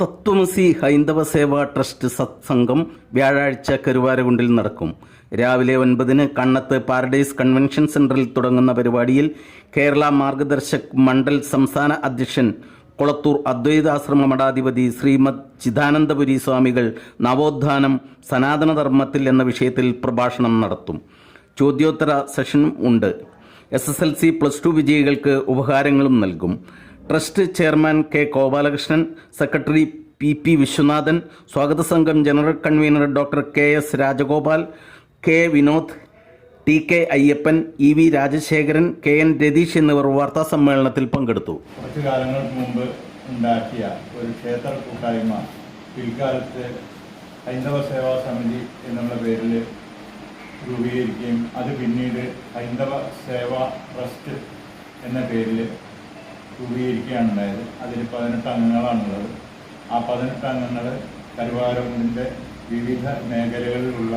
തത്വമസി ഹൈന്ദവ സേവാ ട്രസ്റ്റ് സത്സംഗം വ്യാഴാഴ്ച കരുവാരകുണ്ടിൽ നടക്കും. രാവിലെ ഒൻപതിന് കണ്ണത്ത് പാരഡൈസ് കൺവെൻഷൻ സെന്ററിൽ തുടങ്ങുന്ന പരിപാടിയിൽ കേരള മാർഗദർശക് മണ്ഡൽ സംസ്ഥാന അധ്യക്ഷൻ കൊളത്തൂർ അദ്വൈതാശ്രമ മഠാധിപതി ശ്രീമദ് ചിദാനന്ദപുരി സ്വാമികൾ നവോത്ഥാനം സനാതനധർമ്മത്തിൽ എന്ന വിഷയത്തിൽ പ്രഭാഷണം നടത്തും. ചോദ്യോത്തര സെഷനും ഉണ്ട്. S S L C plus two വിജയികൾക്ക് ഉപഹാരങ്ങളും നൽകും. Trust chairman K Gopalakrishnan secretary P P Viswanathan സ്വാഗത സംഘം general convener doctor K S Rajagopal K Vinod T K Ayyappan E V Rajasekharan K N Ratheesh എന്നിവർ വാർത്താ സമ്മേളനത്തിൽ പങ്കെടുത്തു. കുറച്ചു കാലങ്ങൾക്ക് മുമ്പ് ഉണ്ടാക്കിയ ഒരു ക്ഷേത്ര കൂട്ടായ്മ പിൽക്കാലത്ത് ഹൈന്ദവ സേവാ സമിതി എന്നുള്ള പേരിൽ രൂപീകരിക്കുകയും അത് പിന്നീട് ഹൈന്ദവ സേവാ ട്രസ്റ്റ് എന്ന പേരിൽ രൂപീകരിക്കുകയാണ് ഉണ്ടായത് അതിൽ പതിനെട്ട് അംഗങ്ങളാണുള്ളത്. ആ പതിനെട്ട് അംഗങ്ങൾ കരുവാരൂരിന്റെ വിവിധ മേഖലകളിലുള്ള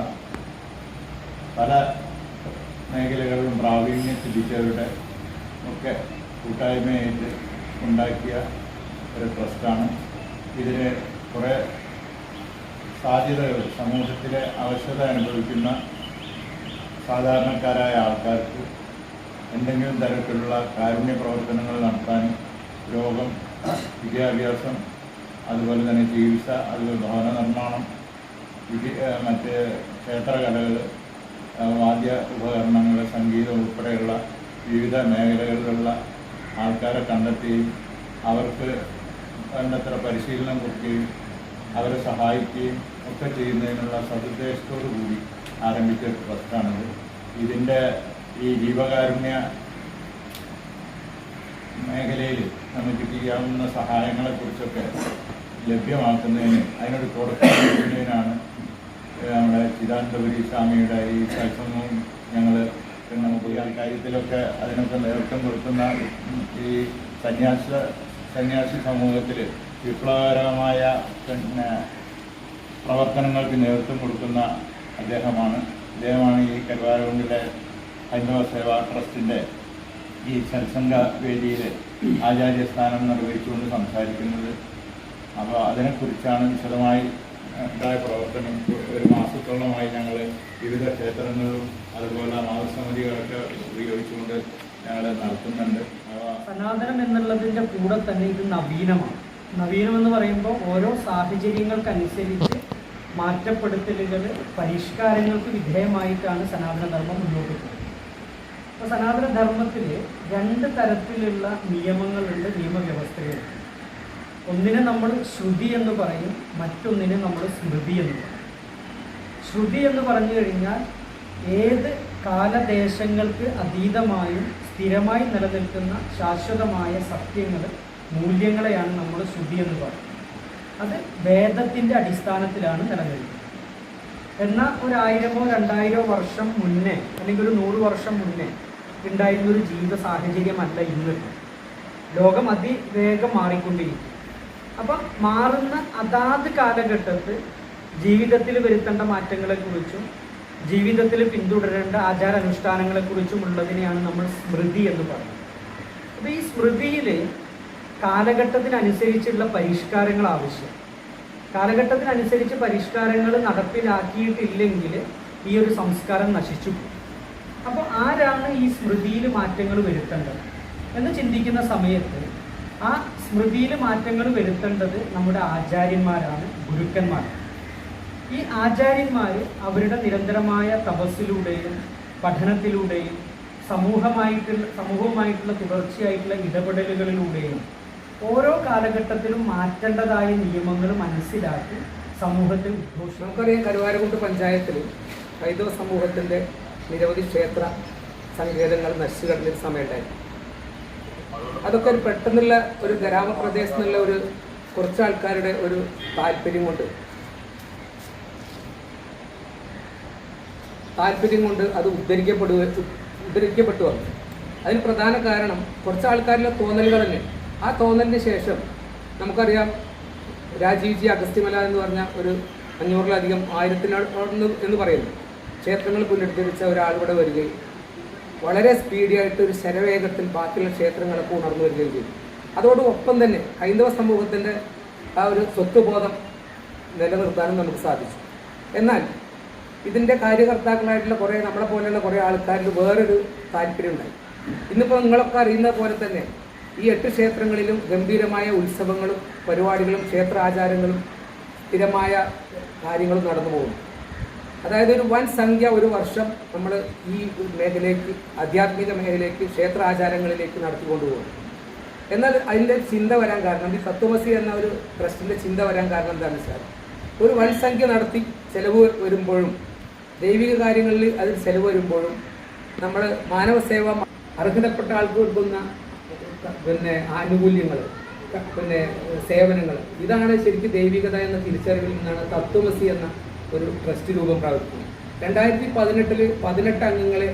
പല മേഖലകളിലും പ്രാവീണ്യം സിദ്ധിച്ചവരുടെ ഒക്കെ കൂട്ടായ്മയായിട്ട് ഉണ്ടാക്കിയ ഒരു ട്രസ്റ്റാണ്. ഇതിന് കുറേ സാധ്യതകൾ സമൂഹത്തിലെ അവശ്യത അനുഭവിക്കുന്ന സാധാരണക്കാരായ ആൾക്കാർക്ക് എന്തെങ്കിലും തരത്തിലുള്ള കാരുണ്യ പ്രവർത്തനങ്ങൾ നടത്താനും രോഗം വിദ്യാഭ്യാസം അതുപോലെ തന്നെ ചികിത്സ അതുപോലെ ഭവന നിർമ്മാണം മറ്റ് ക്ഷേത്രകലകൾ വാദ്യ ഉപകരണങ്ങൾ സംഗീതം ഉൾപ്പെടെയുള്ള വിവിധ മേഖലകളിലുള്ള ആൾക്കാരെ കണ്ടെത്തുകയും അവർക്ക് വേണ്ടത്ര പരിശീലനം കൊടുക്കുകയും അവരെ സഹായിക്കുകയും ഒക്കെ ചെയ്യുന്നതിനുള്ള സതുദ്ദേശത്തോടു കൂടി ആരംഭിച്ച ഒരു ട്രസ്റ്റാണിത് ഇതിന്റെ ഈ ജീവകാരുണ്യ മേഖലയിൽ നമുക്ക് ചെയ്യാവുന്ന സഹായങ്ങളെക്കുറിച്ചൊക്കെ ലഭ്യമാക്കുന്നതിന് അതിനൊരു തുടക്കം നമ്മുടെ ചിദാനന്ദപുരി സ്വാമിയുടെ ഈ സത്സംഗവും ഞങ്ങൾ നമുക്ക് ഈ കാര്യത്തിലൊക്കെ അതിനൊക്കെ നേതൃത്വം കൊടുക്കുന്ന ഈ സന്യാസ സന്യാസി സമൂഹത്തിൽ വിപ്ലവകരമായ പിന്നെ പ്രവർത്തനങ്ങൾക്ക് നേതൃത്വം കൊടുക്കുന്ന അദ്ദേഹമാണ്. അദ്ദേഹമാണ് ഈ കരുവാരകുണ്ടിലെ ഹൈന്ദവ സേവാ ട്രസ്റ്റിന്റെ ഈ സത്സംഗ വേദിയിൽ ആചാര്യസ്ഥാനം നിർവഹിച്ചുകൊണ്ട് സംസാരിക്കുന്നത്. അപ്പോൾ അതിനെക്കുറിച്ചാണ് വിശദമായി ഉണ്ടായ പ്രവർത്തനം. ഒരു മാസത്തോളമായി ഞങ്ങൾ വിവിധ ക്ഷേത്രങ്ങളും അതുപോലെ മാതൃസമിതികളൊക്കെ ഉപയോഗിച്ചുകൊണ്ട് ഞങ്ങൾ നടത്തുന്നുണ്ട്. സനാതനം എന്നുള്ളതിന്റെ കൂടെ തന്നെ ഇത് നവീനമാണ്. നവീനം എന്ന് പറയുമ്പോൾ ഓരോ സാഹചര്യങ്ങൾക്കനുസരിച്ച് മാറ്റപ്പെടുത്തലുകൾ പരിഷ്കാരങ്ങൾക്ക് വിധേയമായിട്ടാണ് സനാതനധർമ്മം മുന്നോട്ട് പോകുന്നത്. അപ്പോൾ സനാതനധർമ്മത്തിൽ രണ്ട് തരത്തിലുള്ള നിയമങ്ങളുണ്ട് നിയമവ്യവസ്ഥകളുണ്ട് ഒന്നിനെ നമ്മൾ ശ്രുതി എന്ന് പറയും മറ്റൊന്നിനെ നമ്മൾ സ്മൃതി എന്ന് പറയും. ശ്രുതി എന്ന് പറഞ്ഞു കഴിഞ്ഞാൽ ഏത് കാലദേശങ്ങൾക്ക് അതീതമായും സ്ഥിരമായി നിലനിൽക്കുന്ന ശാശ്വതമായ സത്യങ്ങൾ മൂല്യങ്ങളെയാണ് നമ്മൾ ശ്രുതി എന്ന് പറയുന്നത്. അത് വേദത്തിന്റെ അടിസ്ഥാനത്തിലാണ് നിലനിൽക്കുന്നത്. എന്നാൽ ഒരായിരമോ രണ്ടായിരമോ വർഷം മുന്നേ അല്ലെങ്കിൽ ഒരു നൂറ് വർഷം മുന്നേ ഉണ്ടായിരുന്ന ഒരു ജീവിത സാഹചര്യമല്ല ഇന്ന്. ലോകം അതിവേഗം മാറിക്കൊണ്ടിരിക്കും. അപ്പം മാറുന്ന അതാത് കാലഘട്ടത്ത് ജീവിതത്തിൽ വരുത്തേണ്ട മാറ്റങ്ങളെക്കുറിച്ചും ജീവിതത്തിൽ പിന്തുടരേണ്ട ആചാരാനുഷ്ഠാനങ്ങളെക്കുറിച്ചും ഉള്ളതിനെയാണ് നമ്മൾ സ്മൃതി എന്ന് പറയുന്നത്. അപ്പോൾ ഈ സ്മൃതിയിൽ കാലഘട്ടത്തിനനുസരിച്ചുള്ള പരിഷ്കാരങ്ങൾ ആവശ്യം കാലഘട്ടത്തിനനുസരിച്ച് പരിഷ്കാരങ്ങൾ നടപ്പിലാക്കിയിട്ടില്ലെങ്കിൽ ഈ ഒരു സംസ്കാരം നശിച്ചു പോകും അപ്പോൾ ആരാണ് ഈ സ്മൃതിയിൽ മാറ്റങ്ങൾ വരുത്തേണ്ടത്? എന്ന് ചിന്തിക്കുന്ന സമയത്ത് ആ സ്മൃതിയിൽ മാറ്റങ്ങൾ വരുത്തേണ്ടത് നമ്മുടെ ആചാര്യന്മാരാണ് ഗുരുക്കന്മാർ ഈ ആചാര്യന്മാർ അവരുടെ നിരന്തരമായ തപസ്സിലൂടെയും പഠനത്തിലൂടെയും സമൂഹമായിട്ടുള്ള സമൂഹവുമായിട്ടുള്ള തുടർച്ചയായിട്ടുള്ള ഇടപെടലുകളിലൂടെയും ഓരോ കാലഘട്ടത്തിലും മാറ്റേണ്ടതായ നിയമങ്ങൾ മനസ്സിലാക്കി സമൂഹത്തിൽ നമുക്കറിയാം കരുവാരക്കുണ്ട് പഞ്ചായത്തിൽ ഹൈതവ സമൂഹത്തിന്റെ നിരവധി ക്ഷേത്ര സങ്കേതങ്ങൾ നശിച്ചു കിടന്നൊരു സമയമുണ്ടായിരുന്നു. അതൊക്കെ ഒരു പെട്ടെന്നുള്ള ഒരു ഗ്രാമപ്രദേശത്ത് നിന്നുള്ള ഒരു കുറച്ച് ആൾക്കാരുടെ ഒരു താല്പര്യം കൊണ്ട്. താല്പര്യം കൊണ്ട് അത് ഉദ്ധരിക്കപ്പെടുക ഉദ്ധരിക്കപ്പെട്ടു വന്നു. അതിന് പ്രധാന കാരണം കുറച്ച് ആൾക്കാരിലെ തോന്നലുകൾ തന്നെ. ആ തോന്നലിന് ശേഷം നമുക്കറിയാം രാജീവ് ജി അഗസ്ത്യമല എന്ന് പറഞ്ഞ ഒരു അഞ്ഞൂറിലധികം ആയിരത്തിനോട് എന്ന് പറയുന്നു. ക്ഷേത്രങ്ങൾ പുനരുദ്ധരിച്ച ഒരാൾ ഇവിടെ വരികയും വളരെ സ്പീഡിയായിട്ട് ഒരു ശരവേഗത്തിൽ ബാക്കിയുള്ള ക്ഷേത്രങ്ങളൊക്കെ ഉണർന്നു വരികയും ചെയ്തു. അതോടൊപ്പം തന്നെ ഹൈന്ദവ സമൂഹത്തിന്റെ ആ ഒരു സ്വത്വബോധം നിലനിർത്താനും നമുക്ക് സാധിച്ചു. എന്നാൽ ഇതിന്റെ കാര്യകർത്താക്കളായിട്ടുള്ള കുറേ നമ്മളെ പോലെയുള്ള കുറേ ആൾക്കാരിൽ വേറൊരു താല്പര്യം ഉണ്ടായി. ഇന്നിപ്പോൾ നിങ്ങളൊക്കെ അറിയുന്ന പോലെ തന്നെ ഈ എട്ട് ക്ഷേത്രങ്ങളിലും ഗംഭീരമായ ഉത്സവങ്ങളും പരിപാടികളും ക്ഷേത്ര ആചാരങ്ങളും സ്ഥിരമായ കാര്യങ്ങളും നടന്നു പോകുന്നു. അതായത് ഒരു വൻ സംഖ്യ ഒരു വർഷം നമ്മൾ ഈ മേഖലയിലേക്ക് ആധ്യാത്മിക മേഖലയിലേക്ക് ക്ഷേത്ര ആചാരങ്ങളിലേക്ക് നടത്തിക്കൊണ്ടുപോകുന്നു എന്നാൽ അതിന്റെ ചിന്ത വരാൻ കാരണം ഈ തത്വമസി എന്ന ഒരു ട്രസ്റ്റിന്റെ ചിന്ത വരാൻ കാരണം എന്താണെന്ന് വെച്ചാൽ ഒരു വൻ സംഖ്യ നടത്തി ചെലവ് വരുമ്പോഴും ദൈവിക കാര്യങ്ങളിൽ അതിൽ ചെലവ് വരുമ്പോഴും നമ്മൾ മാനവസേവ അർഹതപ്പെട്ട ആൾക്ക് കൊടുക്കുന്ന പിന്നെ ആനുകൂല്യങ്ങൾ പിന്നെ സേവനങ്ങൾ ഇതാണ് ശരിക്കും ദൈവികത എന്ന തിരിച്ചറിവിൽ നിന്നാണ് തത്വമസി എന്ന ഒരു ട്രസ്റ്റ് രൂപം പ്രാപിക്കുന്നു രണ്ടായിരത്തി പതിനെട്ടിൽ പതിനെട്ട് അംഗങ്ങളെ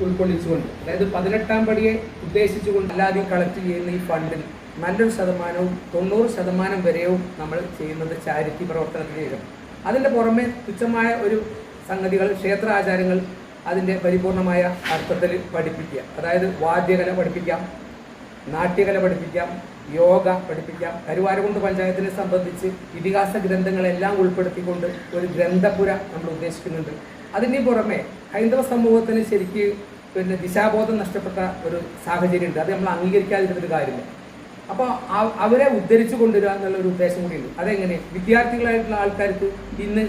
ഉൾക്കൊള്ളിച്ചുകൊണ്ട് അതായത് പതിനെട്ടാം പടിയെ ഉദ്ദേശിച്ചുകൊണ്ട് അല്ലാതെ കളക്ട് ചെയ്യുന്ന ഈ ഫണ്ടിൽ നല്ലൊരു ശതമാനവും തൊണ്ണൂറ് ശതമാനം വരെയും നമ്മൾ ചെയ്യുന്നത് ചാരിറ്റി പ്രവർത്തനത്തിലേക്കാണ് അതിന്റെ പുറമെ തുച്ഛമായ ഒരു സംഗതികൾ ക്ഷേത്ര ആചാരങ്ങൾ അതിന്റെ പരിപൂർണമായ അർത്ഥത്തിൽ പഠിപ്പിക്കുക. അതായത് വാദ്യകല പഠിപ്പിക്കാം നാട്യകല പഠിപ്പിക്കാം യോഗ പഠിപ്പിക്കാം. കരുവാരകുണ്ട് പഞ്ചായത്തിനെ സംബന്ധിച്ച് ഇതിഹാസ ഗ്രന്ഥങ്ങളെല്ലാം ഉൾപ്പെടുത്തിക്കൊണ്ട് ഒരു ഗ്രന്ഥപുര നമ്മൾ ഉദ്ദേശിക്കുന്നുണ്ട്. അതിന് പുറമെ ഹൈന്ദവ സമൂഹത്തിന് ശരിക്ക് പിന്നെ ദിശാബോധം നഷ്ടപ്പെട്ട ഒരു സാഹചര്യമുണ്ട്. അത് നമ്മൾ അംഗീകരിക്കാതിരുന്നൊരു കാര്യമില്ല. അപ്പോൾ അവരെ ഉദ്ധരിച്ചു കൊണ്ടുവരിക എന്നുള്ള ഒരു ഉദ്ദേശം കൂടിയുണ്ട്. അതെങ്ങനെ? വിദ്യാർത്ഥികളായിട്ടുള്ള ആൾക്കാർക്ക് ഇന്ന്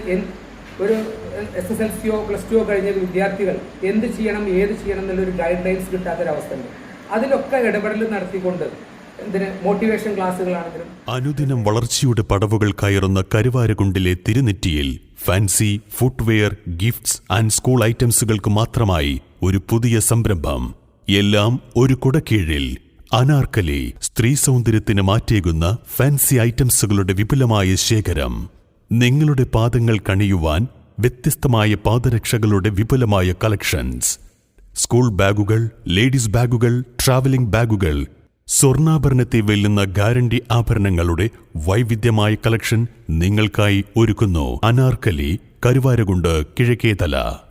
ഒരു എസ് എസ് എൽ സിയോ പ്ലസ് ടുയോ കഴിഞ്ഞ വിദ്യാർത്ഥികൾ എന്ത് ചെയ്യണം ഏത് ചെയ്യണം എന്നുള്ളൊരു ഗൈഡ് ലൈൻസ് കിട്ടാത്തൊരവസ്ഥയുണ്ട്. അതിലൊക്കെ ഇടപെടൽ നടത്തിക്കൊണ്ട് മോട്ടിവേഷൻ ക്ലാസ്സുകളാണെങ്കിലും. അനുദിനം വളർച്ചയുടെ പടവുകൾ കയറുന്ന കരുവാരകുണ്ടിലെ തിരുനെറ്റിയിൽ fancy footwear gifts and school ഐറ്റംസുകൾക്ക് മാത്രമായി ഒരു പുതിയ സംരംഭം. എല്ലാം ഒരു കുടക്കീഴിൽ. അനാർക്കലി സ്ത്രീ സൗന്ദര്യത്തിന് മാറ്റേകുന്ന ഫാൻസി ഐറ്റംസുകളുടെ വിപുലമായ ശേഖരം. നിങ്ങളുടെ പാദങ്ങൾ കണിയുവാൻ വ്യത്യസ്തമായ പാദരക്ഷകളുടെ വിപുലമായ കളക്ഷൻസ്. സ്കൂൾ ബാഗുകൾ ലേഡീസ് ബാഗുകൾ ട്രാവലിംഗ് ബാഗുകൾ സ്വർണാഭരണത്തെ വെല്ലുന്ന ഗ്യാരണ്ടി ആഭരണങ്ങളുടെ വൈവിധ്യമായ കളക്ഷൻ നിങ്ങൾക്കായി ഒരുക്കുന്നു അനാർക്കലി കരുവാരകുണ്ട് കിഴക്കേതല.